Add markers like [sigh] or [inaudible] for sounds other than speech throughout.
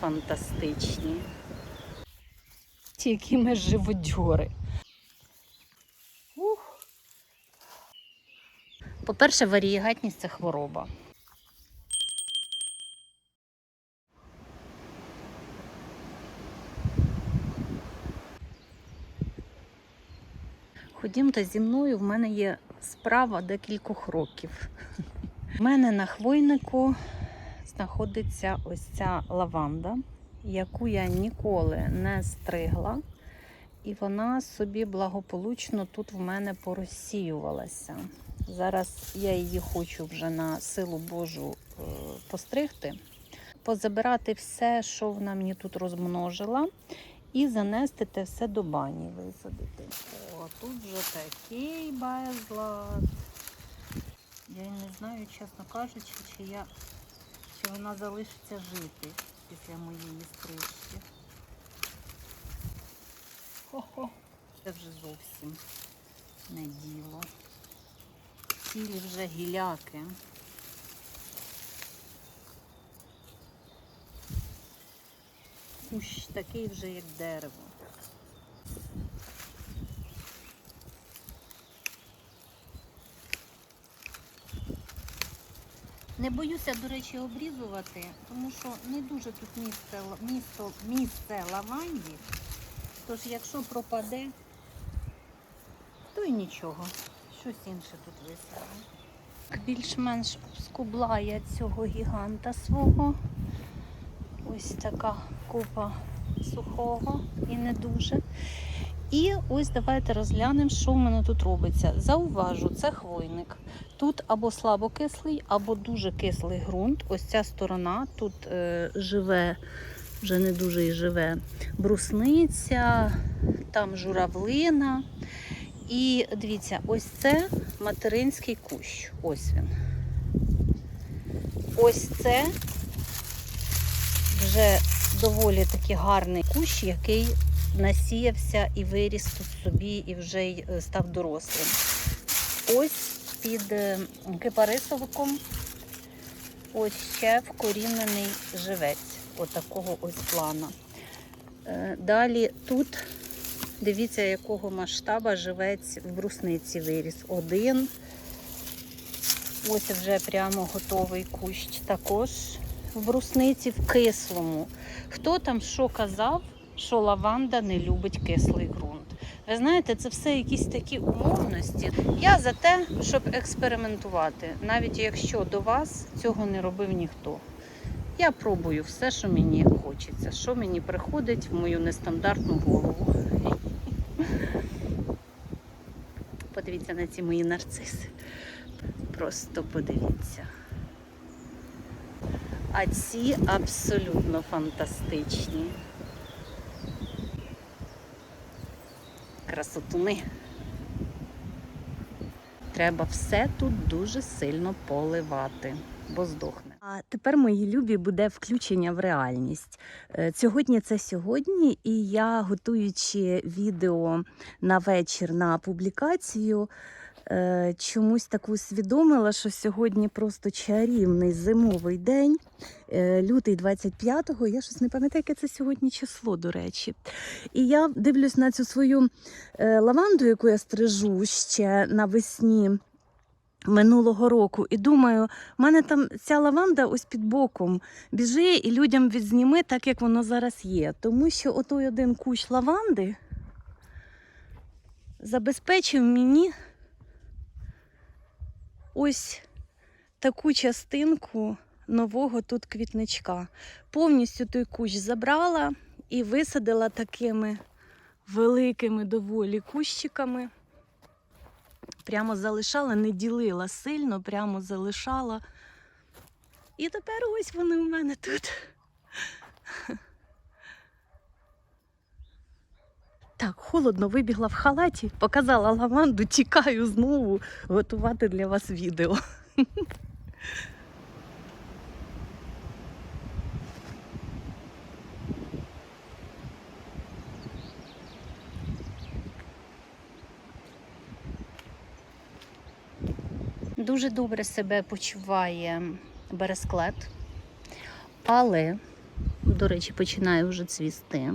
фантастичні. Ті, які ми живодьори. По-перше, варієгатність це хвороба. Ходімте зі мною, в мене є справа декількох років. [laughs] У мене на хвойнику знаходиться ось ця лаванда, яку я ніколи не стригла, і вона собі благополучно тут в мене порозсіювалася. Зараз я її хочу вже на силу Божу е, постригти, позабирати все, що вона мені тут розмножила, і занести те все до бані висадити. О, тут вже такий безлад. Я не знаю, чесно кажучи, чи я чи вона залишиться жити після моєї стрижки. Хо-хо. Це вже зовсім не діло. Цілі вже гіляки. Кущ такий вже, як дерево. Не боюся, до речі, обрізувати, тому що не дуже тут місце, місто, місце лаванді. Тож, якщо пропаде, то й нічого. Щось інше тут висилаю. Більш-менш скубла я цього гіганта свого. Ось така купа сухого і не дуже. І ось давайте розглянемо, що в мене тут робиться. Зауважу, це хвойник. Тут або слабокислий, або дуже кислий ґрунт. Ось ця сторона тут е, живе, вже не дуже і живе брусниця, там журавлина. І дивіться, ось це материнський кущ. Ось він. Ось це вже доволі таки гарний кущ, який насіявся і виріс тут собі, і вже й е, став дорослим. Ось під е, кипарисовиком ось ще вкорінений живець. Отакого ось плана. Е, Далі тут дивіться, якого масштаба живець в брусниці виріс. Один. Ось вже прямо готовий кущ. Також в брусниці в кислому. Хто там що казав, що лаванда не любить кислий ґрунт? Ви знаєте, це все якісь такі умовності. Я за те, щоб експериментувати, навіть якщо до вас цього не робив ніхто. Я пробую все, що мені хочеться, що мені приходить в мою нестандартну голову. Подивіться на ці мої нарциси. Просто подивіться. А ці абсолютно фантастичні. Красотуни. Треба все тут дуже сильно поливати, бо здохне. А тепер, мої любі, буде включення в реальність. Е, Сьогодні це сьогодні, і я, готуючи відео на вечір на публікацію, чомусь так усвідомила, що сьогодні просто чарівний зимовий день, е, лютий 25-го. Я щось не пам'ятаю, яке це сьогодні число, до речі. І я дивлюсь на цю свою е, лаванду, яку я стрижу ще навесні. Минулого року, і думаю, в мене там ця лаванда ось під боком біжи і людям відзніми так, як воно зараз є. Тому що отой один кущ лаванди забезпечив мені ось таку частинку нового тут квітничка. Повністю той кущ забрала і висадила такими великими доволі кущиками. Прямо залишала, не ділила сильно, прямо залишала. І тепер ось вони у мене тут. Так, холодно, вибігла в халаті, показала лаванду, тікаю знову готувати для вас відео. Дуже добре себе почуває бересклет, але до речі, починає вже цвісти.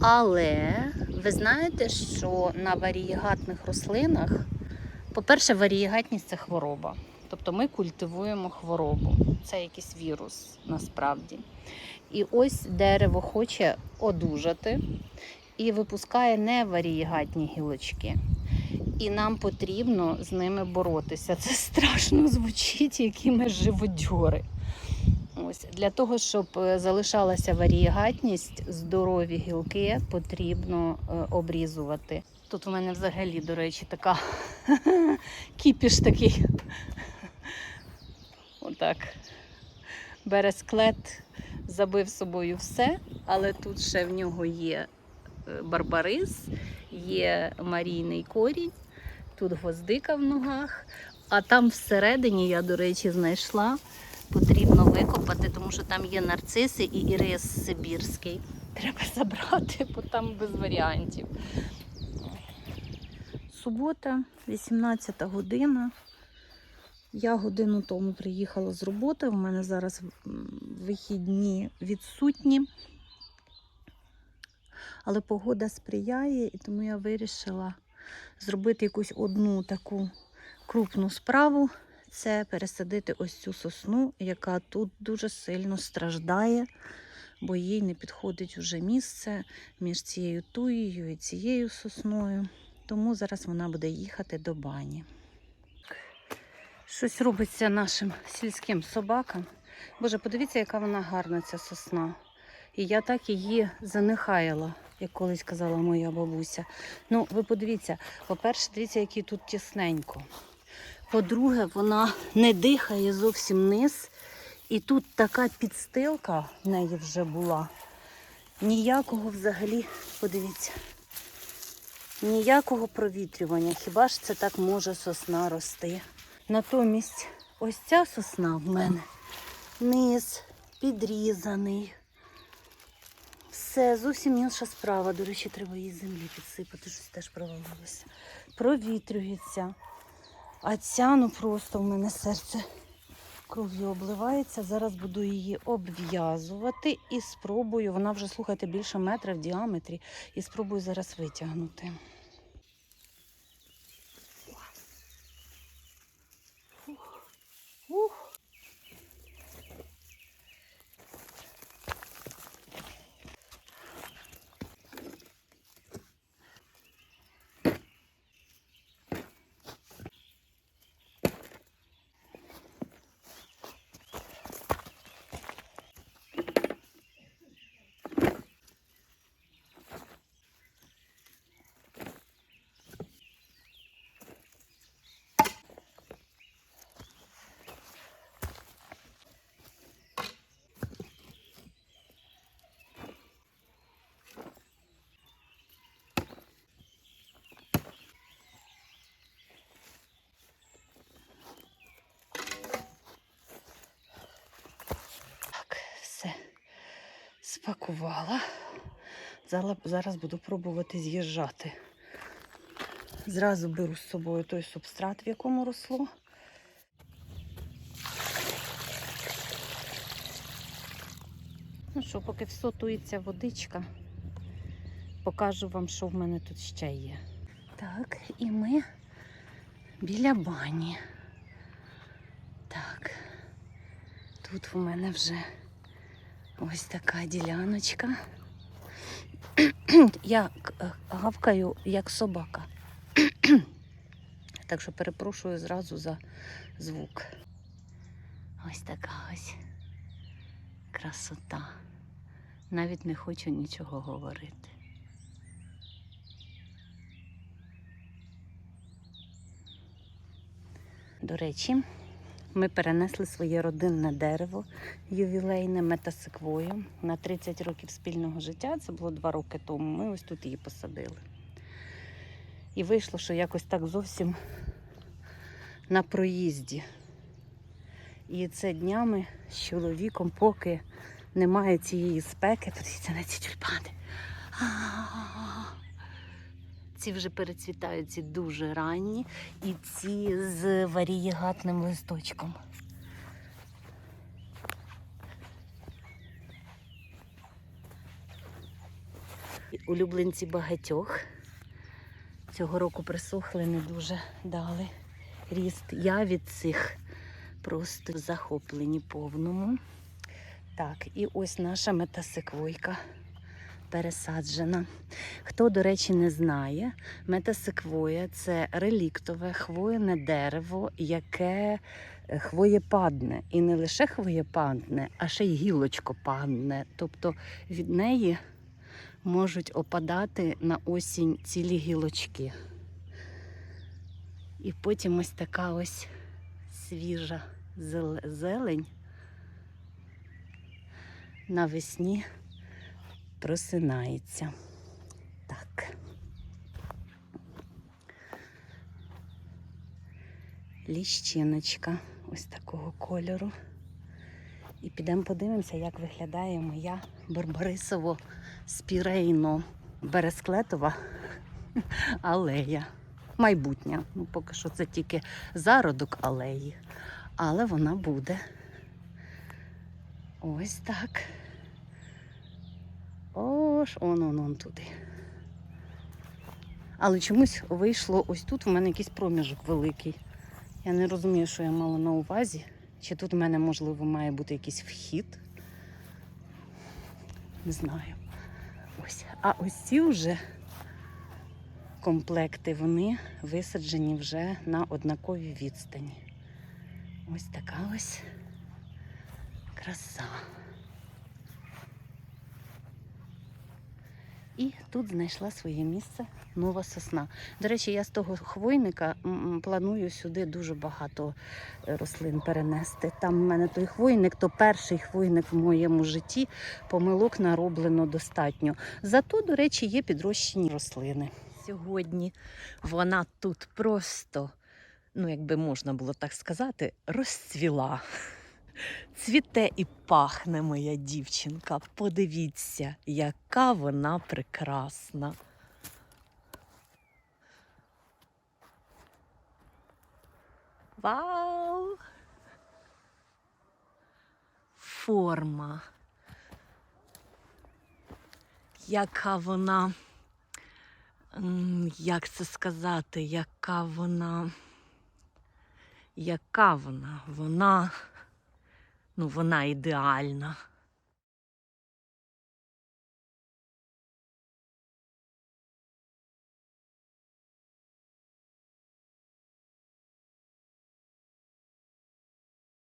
Але ви знаєте, що на варієгатних рослинах, по-перше, варієгатність це хвороба. Тобто ми культивуємо хворобу. Це якийсь вірус насправді. І ось дерево хоче одужати і випускає неварієгатні гілочки. І нам потрібно з ними боротися. Це страшно звучить, які ми живодьори. Ось для того, щоб е, залишалася варієгатність, здорові гілки потрібно е, обрізувати. Тут у мене взагалі, до речі, така [laughs] кіпіш такий. Отак. Бересклет забив собою все, але тут ще в нього є е, барбарис, є марійний корінь, тут гвоздика в ногах, а там всередині я, до речі, знайшла. Потрібно викопати, тому що там є нарциси і ірис Сибірський. Треба забрати, бо там без варіантів. Субота, 18 година. Я годину тому приїхала з роботи. У мене зараз вихідні відсутні. Але погода сприяє, і тому я вирішила зробити якусь одну таку крупну справу. Це пересадити ось цю сосну, яка тут дуже сильно страждає, бо їй не підходить уже місце між цією туєю і цією сосною. Тому зараз вона буде їхати до бані. Щось робиться нашим сільським собакам. Боже, подивіться, яка вона гарна, ця сосна. І я так її занехаяла, як колись казала моя бабуся. Ну, ви подивіться, по-перше, дивіться, який тут тісненько. По-друге, вона не дихає зовсім низ. І тут така підстилка в неї вже була. Ніякого взагалі, подивіться, ніякого провітрювання. Хіба ж це так може сосна рости? Натомість ось ця сосна в мене низ підрізаний. Все, зовсім інша справа. До речі, треба їй землі підсипати, щось теж провалилося. Провітрюється. А ця, ну просто в мене серце кров'ю обливається. Зараз буду її обв'язувати і спробую. Вона вже, слухайте, більше метра в діаметрі. І спробую зараз витягнути. Ух. Ух. Так, все спакувала. Зараз буду пробувати з'їжджати. Зразу беру з собою той субстрат, в якому росло. Ну що, поки всотується водичка, покажу вам, що в мене тут ще є. Так, і ми біля бані. Так. Тут у мене вже ось така діляночка. [clears throat] Я е, гавкаю як собака. [clears throat] Так що перепрошую зразу за звук. Ось така ось красота. Навіть не хочу нічого говорити. До речі, ми перенесли своє родинне дерево ювілейне метасеквою на 30 років спільного життя. Це було два роки тому. Ми ось тут її посадили. І вийшло, що якось так зовсім на проїзді. І це днями з чоловіком, поки немає цієї спеки, подивіться на ці тюльпани. А-а-а. Ці вже перецвітають ці дуже ранні і ці з варієгатним листочком. Улюбленці багатьох. Цього року присохли, не дуже дали ріст. Я від цих просто захоплені повному. Так, і ось наша метасеквойка пересаджена. Хто, до речі, не знає, метасеквоя це реліктове хвойне дерево, яке е, хвоєпадне. І не лише хвоєпадне, а ще й гілочкопадне. Тобто від неї можуть опадати на осінь цілі гілочки. І потім ось така ось свіжа зелень навесні просинається. Так. Ліщиночка ось такого кольору. І підемо подивимося, як виглядає моя барбарисово спірейно бересклетова [laughs] алея. Майбутня. Ну, поки що це тільки зародок алеї, але вона буде. Ось так. Ож, он, он, он туди. Але чомусь вийшло ось тут. У мене якийсь проміжок великий. Я не розумію, що я мала на увазі. Чи тут у мене, можливо, має бути якийсь вхід? Не знаю. Ось. А ось ці вже комплекти, вони висаджені вже на однаковій відстані. Ось така ось краса. І тут знайшла своє місце нова сосна. До речі, я з того хвойника планую сюди дуже багато е, рослин перенести. Там в мене той хвойник, то перший хвойник в моєму житті. Помилок нароблено достатньо. Зато, до речі, є підрощені рослини. Сьогодні вона тут просто, ну якби можна було так сказати, розцвіла. Цвіте і пахне моя дівчинка. Подивіться, яка вона прекрасна. Вау! Форма. Яка вона як це сказати, яка вона. Яка вона? Вона. Ну, вона ідеальна.